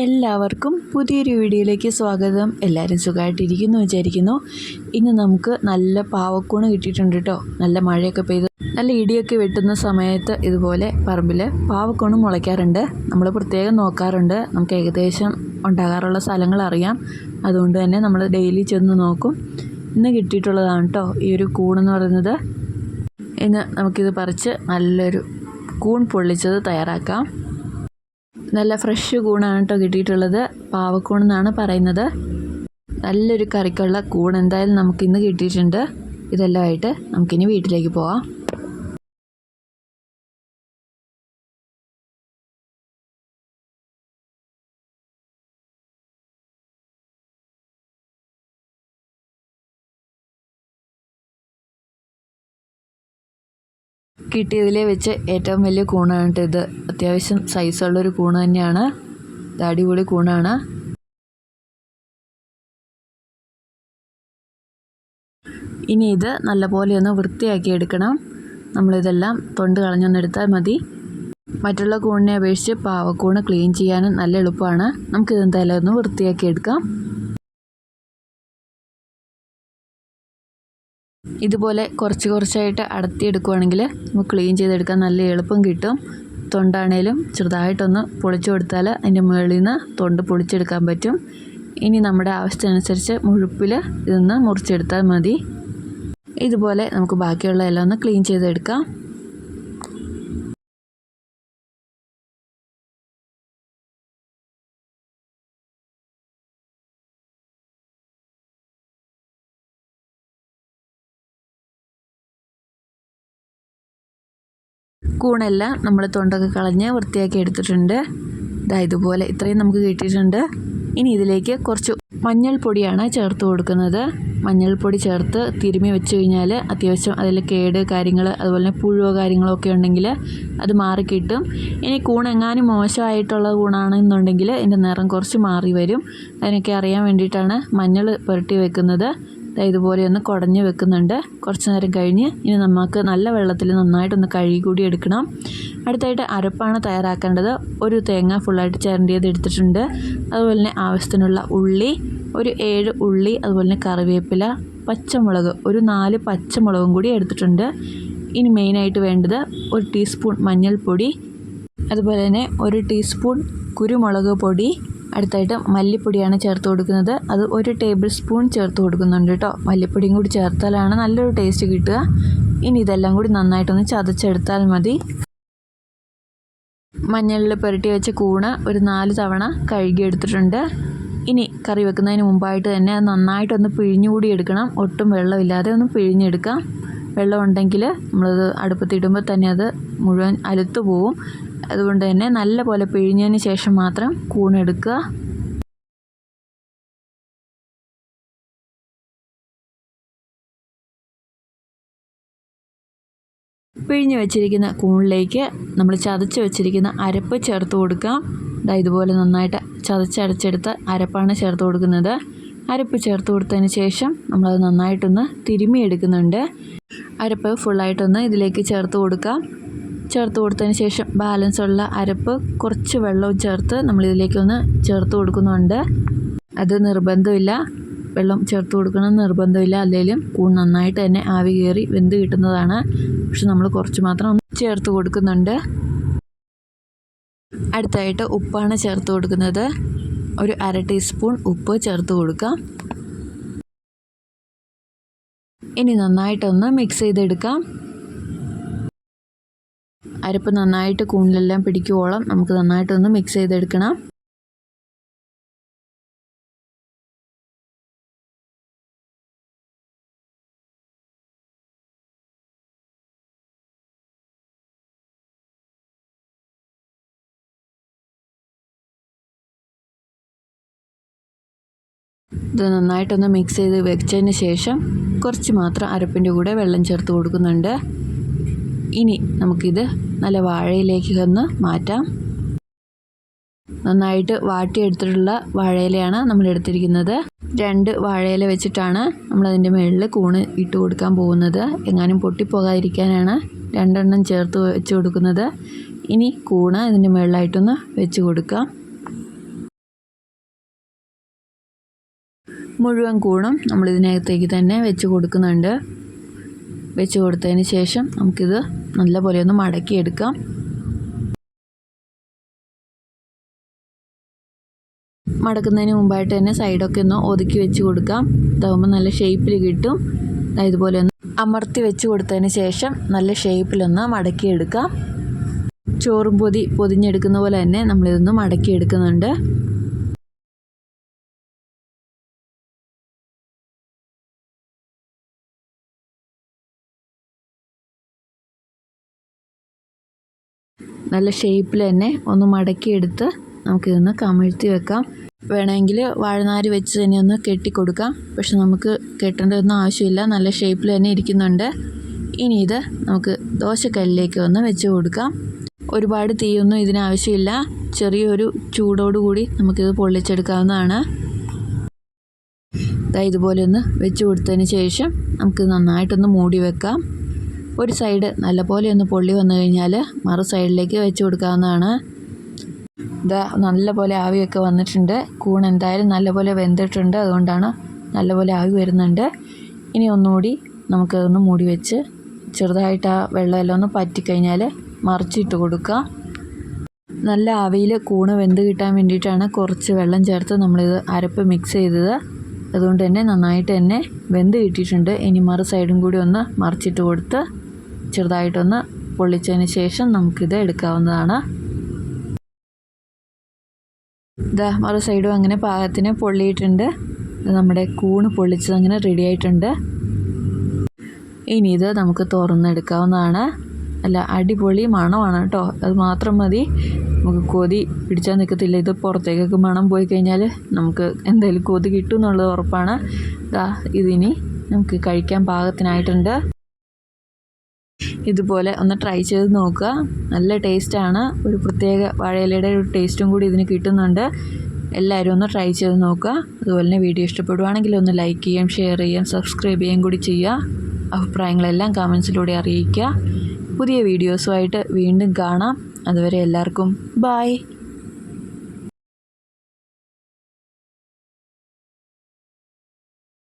എല്ലാവർക്കും പുതിയൊരു വീഡിയോയിലേക്ക് സ്വാഗതം. എല്ലാവരും സുഖമായിട്ടിരിക്കുന്നു വിചാരിക്കുന്നു. ഇന്ന് നമുക്ക് നല്ല പാവക്കൂണ് കിട്ടിയിട്ടുണ്ട് കേട്ടോ നല്ല മഴയൊക്കെ പെയ്ത് നല്ല ഇടിയൊക്കെ വെട്ടുന്ന സമയത്ത് ഇതുപോലെ പറമ്പിൽ പാവക്കൂണ് മുളയ്ക്കാറുണ്ട്. നമ്മൾ പ്രത്യേകം നോക്കാറുണ്ട്. നമുക്ക് ഏകദേശം ഉണ്ടാകാറുള്ള സ്ഥലങ്ങൾ അറിയാം. അതുകൊണ്ട് തന്നെ നമ്മൾ ഡെയിലി ചെന്ന് നോക്കും. ഇന്ന് കിട്ടിയിട്ടുള്ളതാണ് കേട്ടോ ഈ ഒരു കൂണെന്ന് പറയുന്നത്. ഇന്ന് നമുക്കിത് പറിച്ച് നല്ലൊരു കൂൺ പൊള്ളിച്ചത് തയ്യാറാക്കാം. നല്ല ഫ്രഷ് കൂണാണ് കേട്ടോ കിട്ടിയിട്ടുള്ളത്. പാവക്കൂൺ എന്നാണ് പറയുന്നത്. നല്ലൊരു കറിക്കുള്ള കൂൺ എന്തായാലും നമുക്കിന്ന് കിട്ടിയിട്ടുണ്ട്. ഇതെല്ലാമായിട്ട് നമുക്കിനി വീട്ടിലേക്ക് പോവാം. കിട്ടിയതിലെ വെച്ച് ഏറ്റവും വലിയ കൂണാണ് ഇത്. അത്യാവശ്യം സൈസുള്ളൊരു കൂണ് തന്നെയാണ്. ഇത് അടിപൊളി കൂണാണ്. ഇനി ഇത് നല്ലപോലെ ഒന്ന് വൃത്തിയാക്കി എടുക്കണം. നമ്മളിതെല്ലാം തൊണ്ട് കളഞ്ഞൊന്നെടുത്താൽ മതി. മറ്റുള്ള കൂണിനെ അപേക്ഷിച്ച് പാവക്കൂണ് ക്ലീൻ ചെയ്യാനും നല്ല എളുപ്പമാണ്. നമുക്കിതെന്തായാലും ഒന്ന് വൃത്തിയാക്കി എടുക്കാം. ഇതുപോലെ കുറച്ച് കുറച്ചായിട്ട് അടത്തിയെടുക്കുവാണെങ്കിൽ നമുക്ക് ക്ലീൻ ചെയ്തെടുക്കാൻ നല്ല എളുപ്പം കിട്ടും. തൊണ്ടാണേലും ചെറുതായിട്ടൊന്ന് പൊളിച്ചു കൊടുത്താൽ അതിന്റെ മുകളിൽ നിന്ന് തൊണ്ട് പൊളിച്ചെടുക്കാൻ പറ്റും. ഇനി നമ്മുടെ ആവശ്യത്തിനനുസരിച്ച് മുഴുപ്പിൽ ഇതൊന്ന് മുറിച്ചെടുത്താൽ മതി. ഇതുപോലെ നമുക്ക് ബാക്കിയുള്ള എല്ലാം ഒന്ന് ക്ലീൻ ചെയ്തെടുക്കാം. കൂണെല്ലാം നമ്മൾ തൊണ്ടൊക്കെ കളഞ്ഞ് വൃത്തിയാക്കി എടുത്തിട്ടുണ്ട്. ഇതാ ഇതുപോലെ ഇത്രയും നമുക്ക് കിട്ടിയിട്ടുണ്ട്. ഇനി ഇതിലേക്ക് കുറച്ച് മഞ്ഞൾപ്പൊടിയാണ് ചേർത്ത് കൊടുക്കുന്നത്. മഞ്ഞൾപ്പൊടി ചേർത്ത് തിരുമി വെച്ച് കഴിഞ്ഞാൽ അത്യാവശ്യം അതിൽ കേട് കാര്യങ്ങൾ അതുപോലെ തന്നെ പുഴുവോ കാര്യങ്ങളോ ഒക്കെ ഉണ്ടെങ്കിൽ അത് മാറിക്കിട്ടും ഇനി കൂണെങ്ങാനും മോശമായിട്ടുള്ള കൂണാണെന്നുണ്ടെങ്കിൽ ഇതിന്റെ നിറം കുറച്ച് മാറി വരും. അതിനൊക്കെ അറിയാൻ വേണ്ടിയിട്ടാണ് മഞ്ഞൾ പുരട്ടി വെക്കുന്നത്. ഇതുപോലെ ഒന്ന് കുടഞ്ഞ് വെക്കുന്നുണ്ട്. കുറച്ച് നേരം കഴിഞ്ഞ് ഇനി നമുക്ക് നല്ല വെള്ളത്തിൽ നന്നായിട്ടൊന്ന് കഴുകി കൂടി എടുക്കണം. അടുത്തായിട്ട് അരപ്പാണ് തയ്യാറാക്കേണ്ടത്. ഒരു തേങ്ങ ഫുള്ളായിട്ട് ചിരണ്ടിയത് എടുത്തിട്ടുണ്ട്. അതുപോലെ തന്നെ ആവശ്യത്തിനുള്ള ഉള്ളി ഒരു ഏഴ് ഉള്ളി അതുപോലെ തന്നെ കറിവേപ്പില പച്ചമുളക് ഒരു നാല് പച്ചമുളകും കൂടി എടുത്തിട്ടുണ്ട്. ഇനി മെയിനായിട്ട് വേണ്ടത് ഒരു ടീസ്പൂൺ മഞ്ഞൾപ്പൊടി അതുപോലെ തന്നെ ഒരു ടീസ്പൂൺ കുരുമുളക് പൊടി അടുത്തായിട്ട് മല്ലിപ്പൊടിയാണ് ചേർത്ത് കൊടുക്കുന്നത്. അത് ഒരു ടേബിൾ സ്പൂൺ ചേർത്ത് കൊടുക്കുന്നുണ്ട് കേട്ടോ. മല്ലിപ്പൊടിയും കൂടി ചേർത്താലാണ് നല്ലൊരു ടേസ്റ്റ് കിട്ടുക. ഇനി ഇതെല്ലാം കൂടി നന്നായിട്ടൊന്ന് ചതച്ചെടുത്താൽ മതി. മഞ്ഞളിൽ പുരട്ടി വെച്ച കൂണ് ഒരു നാല് തവണ കഴുകിയെടുത്തിട്ടുണ്ട്. ഇനി കറി വെക്കുന്നതിന് മുമ്പായിട്ട് തന്നെ നന്നായിട്ടൊന്ന് പിഴിഞ്ഞുകൂടി എടുക്കണം. ഒട്ടും വെള്ളമില്ലാതെ ഒന്ന് പിഴിഞ്ഞെടുക്കാം. വെള്ളം ഉണ്ടെങ്കിൽ നമ്മളത് അടുപ്പത്തിടുമ്പോൾ തന്നെ അത് മുഴുവൻ അലുത്തു പോവും അതുകൊണ്ട് തന്നെ നല്ല പോലെ പിഴിഞ്ഞതിന് ശേഷം മാത്രം കൂണെടുക്കുക പിഴിഞ്ഞ് വെച്ചിരിക്കുന്ന കൂണിലേക്ക് നമ്മൾ ചതച്ച് വെച്ചിരിക്കുന്ന അരപ്പ് ചേർത്ത് കൊടുക്കാം. ഇതാ ഇതുപോലെ നന്നായിട്ട് ചതച്ചടച്ചെടുത്ത അരപ്പാണ് ചേർത്ത് കൊടുക്കുന്നത്. അരപ്പ് ചേർത്ത് കൊടുത്തതിന് ശേഷം നമ്മളത് നന്നായിട്ടൊന്ന് തിരുമ്മി എടുക്കുന്നുണ്ട്. അരപ്പ് ഫുള്ളായിട്ടൊന്ന് ഇതിലേക്ക് ചേർത്ത് കൊടുക്കാം. ചേർത്ത് കൊടുത്തതിന് ശേഷം ബാലൻസ് ഉള്ള അരപ്പ് കുറച്ച് വെള്ളവും ചേർത്ത് നമ്മളിതിലേക്കൊന്ന് ചേർത്ത് കൊടുക്കുന്നുണ്ട്. അത് നിർബന്ധമില്ല. വെള്ളം ചേർത്ത് കൊടുക്കണം നിർബന്ധമില്ല. അല്ലെങ്കിലും കൂൺ നന്നായിട്ട് തന്നെ ആവി കയറി വെന്ത് കിട്ടുന്നതാണ്. പക്ഷെ നമ്മൾ കുറച്ച് മാത്രം ഒന്ന് ചേർത്ത് കൊടുക്കുന്നുണ്ട്. അടുത്തായിട്ട് ഉപ്പാണ് ചേർത്ത് കൊടുക്കുന്നത്. ഒരു അര ടീസ്പൂൺ ഉപ്പ് ചേർത്ത് കൊടുക്കാം. ഇനി നന്നായിട്ടൊന്ന് മിക്സ് ചെയ്തെടുക്കാം. അരപ്പ് നന്നായിട്ട് കൂണിലെല്ലാം പിടിക്കുവോളം നമുക്ക് നന്നായിട്ടൊന്ന് മിക്സ് ചെയ്തെടുക്കണം. ഇത് നന്നായിട്ടൊന്ന് മിക്സ് ചെയ്ത് വെച്ചതിന് ശേഷം കുറച്ച് മാത്രം അരപ്പിന്റെ കൂടെ വെള്ളം ചേർത്ത് കൊടുക്കുന്നുണ്ട്. ഇനി നമുക്കിത് നല്ല വാഴയിലേക്ക് ഒന്ന് മാറ്റാം. നന്നായിട്ട് വാട്ടിയെടുത്തിട്ടുള്ള വാഴയിലയാണ് നമ്മൾ എടുത്തിരിക്കുന്നത്. രണ്ട് വാഴയില വെച്ചിട്ടാണ് നമ്മളതിന്റെ മുകളിൽ കൂണ് ഇട്ട് കൊടുക്കാൻ പോകുന്നത്. എങ്ങാനും പൊട്ടിപ്പോകാതിരിക്കാനാണ് രണ്ടെണ്ണം ചേർത്ത് വെച്ച് കൊടുക്കുന്നത്. ഇനി കൂണ് ഇതിന്റെ മുകളിലായിട്ടൊന്ന് വെച്ച് കൊടുക്കാം. മുഴുവൻ കൂണും നമ്മൾ ഇതിനകത്തേക്ക് തന്നെ വെച്ച് കൊടുക്കുന്നുണ്ട്. വെച്ച് കൊടുത്തതിന് ശേഷം നമുക്കിത് നല്ലപോലെ ഒന്ന് മടക്കിയെടുക്കാം. മടക്കുന്നതിന് മുമ്പായിട്ട് തന്നെ സൈഡൊക്കെ ഒന്ന് ഒതുക്കി വെച്ച് കൊടുക്കാം. ഇതാകുമ്പോൾ നല്ല ഷേപ്പിൽ കിട്ടും. ഇതുപോലെ ഒന്ന് അമർത്തി വെച്ച് കൊടുത്തതിന് ശേഷം നല്ല ഷേപ്പിലൊന്ന് മടക്കിയെടുക്കാം. ചോറും പൊതി പൊതിഞ്ഞെടുക്കുന്ന പോലെ തന്നെ നമ്മളിതൊന്ന് മടക്കിയെടുക്കുന്നുണ്ട്. നല്ല ഷേപ്പിൽ തന്നെ ഒന്ന് മടക്കിയെടുത്ത് നമുക്കിതൊന്ന് കമിഴ്ത്തി വെക്കാം. വേണമെങ്കിൽ വാഴനാര് വെച്ച് തന്നെ ഒന്ന് കെട്ടിക്കൊടുക്കാം പക്ഷെ നമുക്ക് കെട്ടേണ്ടതൊന്നും ആവശ്യമില്ല. നല്ല ഷേപ്പിൽ തന്നെ ഇരിക്കുന്നുണ്ട്. ഇനി ഇത് നമുക്ക് ദോശക്കല്ലിലേക്ക് ഒന്ന് വെച്ച് കൊടുക്കാം. ഒരുപാട് തീയൊന്നും ഇതിനാവശ്യമില്ല ചെറിയൊരു ചൂടോടുകൂടി നമുക്കിത് പൊള്ളിച്ചെടുക്കാവുന്നതാണ്. ഇതുപോലെ ഒന്ന് വെച്ച് കൊടുത്തതിന് ശേഷം നമുക്ക് നന്നായിട്ടൊന്ന് മൂടി വെക്കാം. ഒരു സൈഡ് നല്ലപോലെ ഒന്ന് പൊള്ളി വന്നു കഴിഞ്ഞാൽ മറു സൈഡിലേക്ക് വെച്ച് കൊടുക്കാവുന്നതാണ്. ഇതാ നല്ലപോലെ ആവിയൊക്കെ വന്നിട്ടുണ്ട്. കൂൺ എന്തായാലും നല്ലപോലെ വെന്തിട്ടുണ്ട്. അതുകൊണ്ടാണ് നല്ലപോലെ ആവി വരുന്നുണ്ട്. ഇനി ഒന്നുകൂടി നമുക്ക് നമുക്കതൊന്ന് മൂടി വെച്ച് ചെറുതായിട്ട് ആ വെള്ളമെല്ലാം ഒന്ന് പറ്റിക്കഴിഞ്ഞാൽ മറിച്ചിട്ട് കൊടുക്കുക നല്ല ആവിയിൽ കൂണ് വെന്ത് കിട്ടാൻ വേണ്ടിയിട്ടാണ് കുറച്ച് വെള്ളം ചേർത്ത് നമ്മളിത് അരപ്പ് മിക്സ് ചെയ്തത്. അതുകൊണ്ട് തന്നെ നന്നായിട്ട് തന്നെ വെന്ത് കിട്ടിയിട്ടുണ്ട്. ഇനി മറു സൈഡും കൂടി ഒന്ന് മറിച്ചിട്ട് കൊടുത്ത് ചെറുതായിട്ടൊന്ന് പൊള്ളിച്ചതിന് ശേഷം നമുക്കിത് എടുക്കാവുന്നതാണ്. ഇതാ മറു സൈഡും അങ്ങനെ പാകത്തിന് പൊള്ളിയിട്ടുണ്ട്. നമ്മുടെ കൂണ് പൊള്ളിച്ചത് അങ്ങനെ റെഡി ആയിട്ടുണ്ട്. ഇനി ഇത് നമുക്ക് തുറന്നെടുക്കാവുന്നതാണ്. അല്ല അടിപൊളി മണമാണ് കേട്ടോ. അത് മാത്രം മതി. നമുക്ക് കൊതി പിടിച്ചാൽ നിൽക്കത്തില്ല ഇത് പുറത്തേക്കൊക്കെ മണം പോയി കഴിഞ്ഞാൽ നമുക്ക് എന്തായാലും കൊതി കിട്ടും എന്നുള്ളത് ഉറപ്പാണ്. ഇതാ ഇതിനി നമുക്ക് കഴിക്കാൻ പാകത്തിനായിട്ടുണ്ട്. ഇതുപോലെ ഒന്ന് ട്രൈ ചെയ്ത് നോക്കുക. നല്ല ടേസ്റ്റാണ് ഒരു പ്രത്യേക വാഴയിലയുടെ ഒരു ടേസ്റ്റും കൂടി ഇതിന് കിട്ടുന്നുണ്ട്. എല്ലാവരും ഒന്ന് ട്രൈ ചെയ്ത് നോക്കുക. അതുപോലെ തന്നെ വീഡിയോ ഇഷ്ടപ്പെടുവാണെങ്കിൽ ഒന്ന് ലൈക്ക് ചെയ്യാം ഷെയർ ചെയ്യാം സബ്സ്ക്രൈബ് ചെയ്യാം കൂടി ചെയ്യുക. അഭിപ്രായങ്ങളെല്ലാം കമൻസിലൂടെ അറിയിക്കുക. പുതിയ വീഡിയോസുമായിട്ട് വീണ്ടും കാണാം. അതുവരെ എല്ലാവർക്കും ബായ്